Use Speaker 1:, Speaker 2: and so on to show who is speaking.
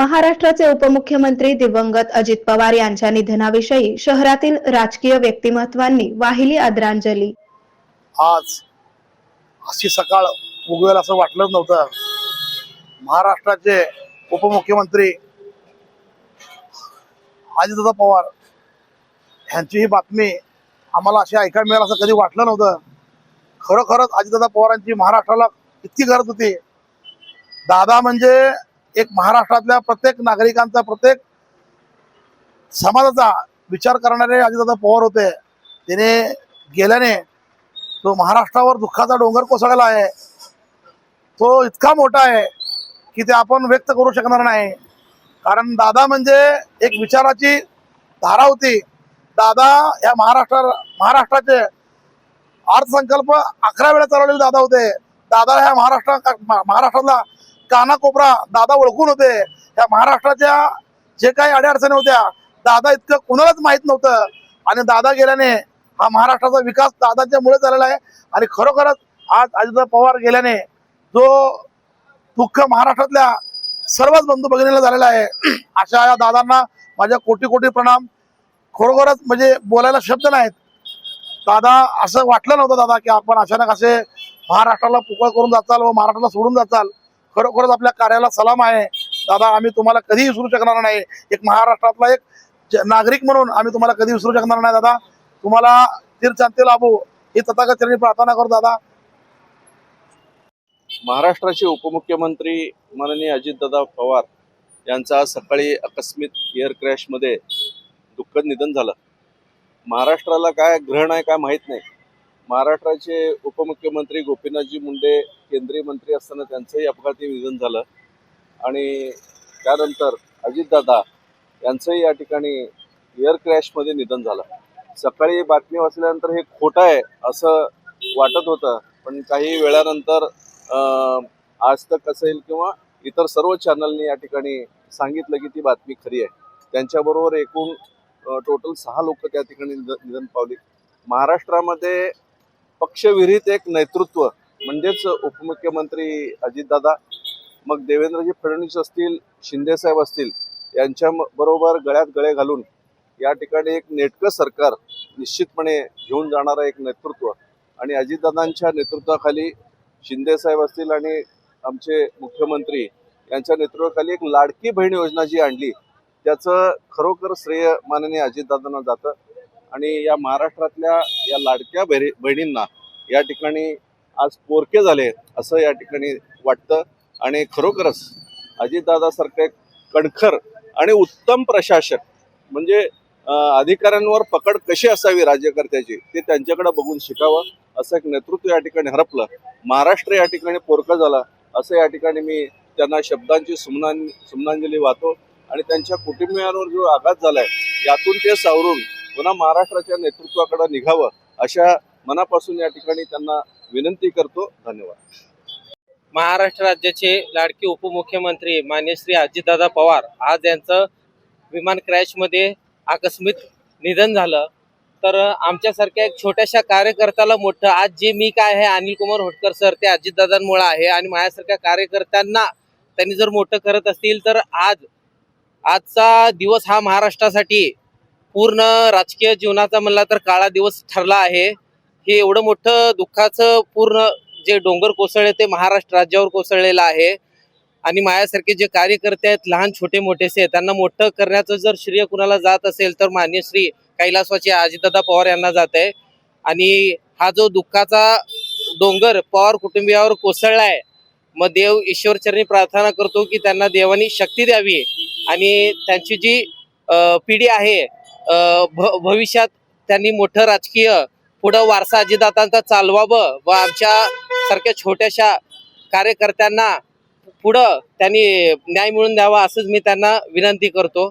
Speaker 1: महाराष्ट्राचे उपमुख्यमंत्री दिवंगत अजित पवार यांच्या निधनाविषयी शहरातील राजकीय व्यक्तिमत्वांनी वाहिली आदरांजली.
Speaker 2: आज अशी सकाळ उगवेल असं वाटलं नव्हतं. महाराष्ट्राचे उपमुख्यमंत्री अजितदादा पवार ह्यांची ही बातमी आम्हाला अशी ऐकायला मिळेल असं कधी वाटलं नव्हतं. खरोखरच अजितदादा पवारांची महाराष्ट्राला इतकी गरज होती. दादा म्हणजे एक महाराष्ट्रातल्या प्रत्येक नागरिकांचा प्रत्येक समाजाचा विचार करणारे अजितदादा पवार होते. त्याने गेल्याने तो महाराष्ट्रावर दुःखाचा डोंगर कोसळला आहे. तो इतका मोठा आहे की ते आपण व्यक्त करू शकणार नाही. कारण दादा म्हणजे एक विचाराची धारा होती. दादा या महाराष्ट्र महाराष्ट्राचे अर्थसंकल्प अकरा वेळा चालवलेले दादा होते. दादा ह्या महाराष्ट्र महाराष्ट्रातला कानाकोपरा दादा ओळखून होते. त्या महाराष्ट्राच्या जे काही अडीअडचणी होत्या दादा इतकं कोणालाच माहीत नव्हतं. आणि दादा गेल्याने हा महाराष्ट्राचा विकास दादाच्या मुळे झालेला आहे. आणि खरोखरच आज अजितदा पवार गेल्याने जो दुःख महाराष्ट्रातल्या सर्वच बंधू भगिनीला झालेला आहे. अशा या दादांना माझ्या कोटी कोटी प्रणाम. खरोखरच म्हणजे बोलायला शब्द नाहीत. दादा असं वाटलं नव्हतं दादा की आपण अचानक असे महाराष्ट्राला पुकळ करून जाचाल व महाराष्ट्राला सोडून जाचाल. खरोखरच आपल्या कार्याला सलाम आहे. दादा आम्ही तुम्हाला कधीही विसरू शकणार नाही. एक महाराष्ट्रातला एक नागरिक म्हणून आम्ही तुम्हाला कधी विसरू शकणार नाही दादा. तुम्हाला तीर्थशांती लाभो. ही तथागत प्रार्थना करू दादा.
Speaker 3: महाराष्ट्राचे उपमुख्यमंत्री माननीय अजितदादा पवार यांचं आज सकाळी आकस्मित एअर क्रॅशमध्ये दुःखद निधन झालं. महाराष्ट्राला काय ग्रहण आहे काय माहीत नाही. महाराष्ट्राचे उपमुख्यमंत्री गोपीनाथजी मुंडे केंद्रीय मंत्री असताना त्यांचंही अपघाती निधन झालं. आणि त्यानंतर अजितदादा यांचंही या ठिकाणी एअर क्रॅशमध्ये निधन झालं. सकाळी बातमी वाचल्यानंतर हे खोटं आहे असं वाटत होतं पण काही वेळानंतर आज तक असेल किंवा इतर सर्व चॅनलनी या ठिकाणी सांगितलं की ती बातमी खरी आहे. त्यांच्याबरोबर एकूण टोटल सहा लोक त्या ठिकाणी निधन पावली. महाराष्ट्रामध्ये पक्षविरहित एक नेतृत्व म्हणजेच उपमुख्यमंत्री अजितदादा मग देवेंद्रजी फडणवीस असतील शिंदेसाहेब असतील यांच्या बरोबर गळ्यात गळे घालून या ठिकाणी एक नेटकं सरकार निश्चितपणे घेऊन जाणारं एक नेतृत्व. आणि अजितदादांच्या नेतृत्वाखाली शिंदेसाहेब असतील आणि आमचे मुख्यमंत्री यांच्या नेतृत्वाखाली एक लाडकी बहीण योजना जी आणली त्याचं खरोखर श्रेय माननीय अजितदादांना जातं. आणि या महाराष्ट्रातल्या या लाडक्या बहिणींना या ठिकाणी आज पोरके झाले असं या ठिकाणी वाटतं. आणि खरोखरच अजितदादासारखं एक कणखर आणि उत्तम प्रशासक म्हणजे अधिकाऱ्यांवर पकड कशी असावी राज्यकर्त्याची ते त्यांच्याकडे बघून शिकावं असं एक नेतृत्व या ठिकाणी हरपलं. महाराष्ट्र या ठिकाणी पोरकं झाला असं या ठिकाणी मी त्यांना शब्दांची सुमनां सुमनांजली वाहतो. आणि त्यांच्या कुटुंबियांवर जो आघात झालाय यातून ते सावरून पुन्हा महाराष्ट्राच्या नेतृत्वाकडे निघावं अशा मनापासून या ठिकाणी त्यांना विनंती करतो. धन्यवाद.
Speaker 4: महाराष्ट्र राज्याचे लाडके उपमुख्यमंत्री मान्य श्री अजितदादा पवार आज यांचं विमान क्रॅशमध्ये आकस्मिक निधन झालं. तर आमच्यासारख्या एक छोट्याशा कार्यकर्त्याला मोठं आज जे मी काय आहे अनिल कुमार होटकर सर ते अजितदादांमुळे आहे आणि माझ्यासारख्या कार्यकर्त्यांना त्यांनी जर मोठं करत असतील तर आज आजचा दिवस हा महाराष्ट्रासाठी पूर्ण राजकीय जीवनाचा म्हणला तर काळा दिवस ठरला आहे. हे एवढं मोठं दुःखाचं पूर्ण जे डोंगर कोसळले ते महाराष्ट्र राज्यावर कोसळलेलं आहे. आणि माझ्यासारखे जे कार्यकर्ते आहेत लहान छोटे मोठेसे त्यांना मोठं करण्याचं जर श्रेय कुणाला जात असेल तर मान्य श्री कैलासवाचे अजितदादा पवार यांना जात आहे. आणि हा जो दुःखाचा डोंगर पवार कुटुंबियावर कोसळलाय मग देव ईश्वरचरणी प्रार्थना करतो की त्यांना देवानी शक्ती द्यावी. आणि त्यांची जी पिढी आहे भ भविष्यात त्यांनी मोठं राजकीय पुढं वारसा अजितदादांचा चालवावं व आमच्या सारख्या छोट्याशा कार्यकर्त्यांना पुढं त्यांनी न्याय मिळवून द्यावा असंच मी त्यांना विनंती करतो.